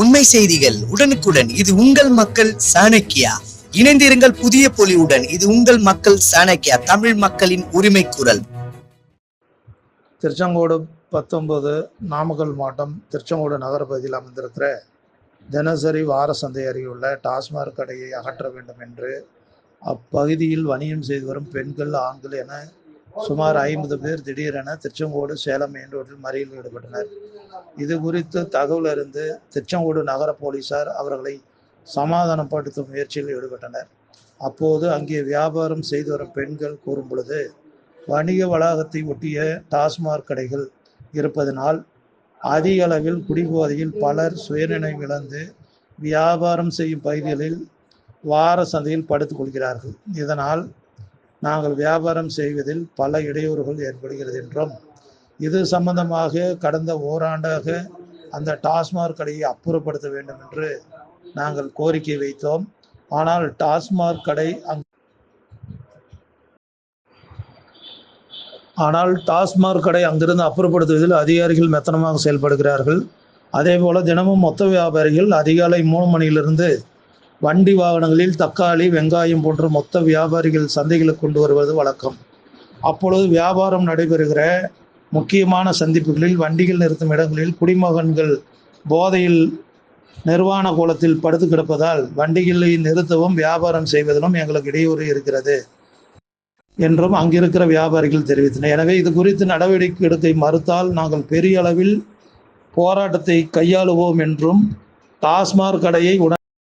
உண்மை செய்திகள் உடனுக்குடன். இது உங்கள் மக்கள் சாணக்கியா? இணைந்திருங்கள் புதிய பொலிவுடன். இது உங்கள் மக்கள் சாணக்கியா? தமிழ் மக்களின் உரிமை குரல். திருச்செங்கோடு பத்தொன்பது நாமக்கல் மாவட்டம் திருச்செங்கோடு நகர பகுதியில் அமைந்திருக்கிற தினசரி வார சந்தை அருகிலுள்ள டாஸ்மாக் கடையை அகற்ற வேண்டும் என்று அப்பகுதியில் வணிகம் செய்து வரும் பெண்கள் ஆண்கள் என சுமார் ஐம்பது பேர் திடீரென திருச்செங்கோடு சேலம் மெயின் ரோட்டில் மறியலில் ஈடுபட்டனர். இது குறித்து தகவல் அறிந்து திருச்செங்கோடு நகர போலீசார் அவர்களை சமாதானப்படுத்தும் முயற்சியில் ஈடுபட்டனர். அப்போது அங்கே வியாபாரம் செய்து வரும் பெண்கள் கூறும் பொழுது வணிக வளாகத்தை ஒட்டிய டாஸ்மாக் கடைகள் இருப்பதனால் அதிக அளவில் குடிபோதையில் பலர் சுயநினைவு இழந்து வியாபாரம் செய்யும் பகுதிகளில் வார சந்தையில் படுத்துக் கொள்கிறார்கள். இதனால் நாங்கள் வியாபாரம் செய்வதில் பல இடையூறுகள் ஏற்படுகிறது என்றும் இது சம்பந்தமாக கடந்த ஓராண்டாக அந்த டாஸ்மாக் கடையை அப்புறப்படுத்த வேண்டும் என்று நாங்கள் கோரிக்கை வைத்தோம். ஆனால் டாஸ்மாக் கடை அங் ஆனால் டாஸ்மாக் கடை அங்கிருந்து அப்புறப்படுத்துவதில் அதிகாரிகள் மெத்தனமாக செயல்படுகிறார்கள். அதே போல தினமும் மொத்த வியாபாரிகள் அதிகாலை மூணு மணியிலிருந்து வண்டி வாகனங்களில் தக்காளி வெங்காயம் போன்ற மொத்த வியாபாரிகள் சந்தைகளுக்கு கொண்டு வருவது வழக்கம். அப்பொழுது வியாபாரம் நடைபெறுகிற முக்கியமான சந்திப்புகளில் வண்டிகள் நிறுத்தும் இடங்களில் குடிமகன்கள் போதையில் நிர்வாண கோலத்தில் படுத்து கிடப்பதால் வண்டிகளை நிறுத்தவும் வியாபாரம் செய்வதிலும் எங்களுக்கு இடையூறு இருக்கிறது என்றும் அங்கிருக்கிற வியாபாரிகள் தெரிவித்தனர். எனவே இது குறித்து நடவடிக்கை எடுக்க மறுத்தால் நாங்கள் பெரிய அளவில் போராட்டத்தை கையாளுவோம் என்றும் டாஸ்மாக் கடையை உடன்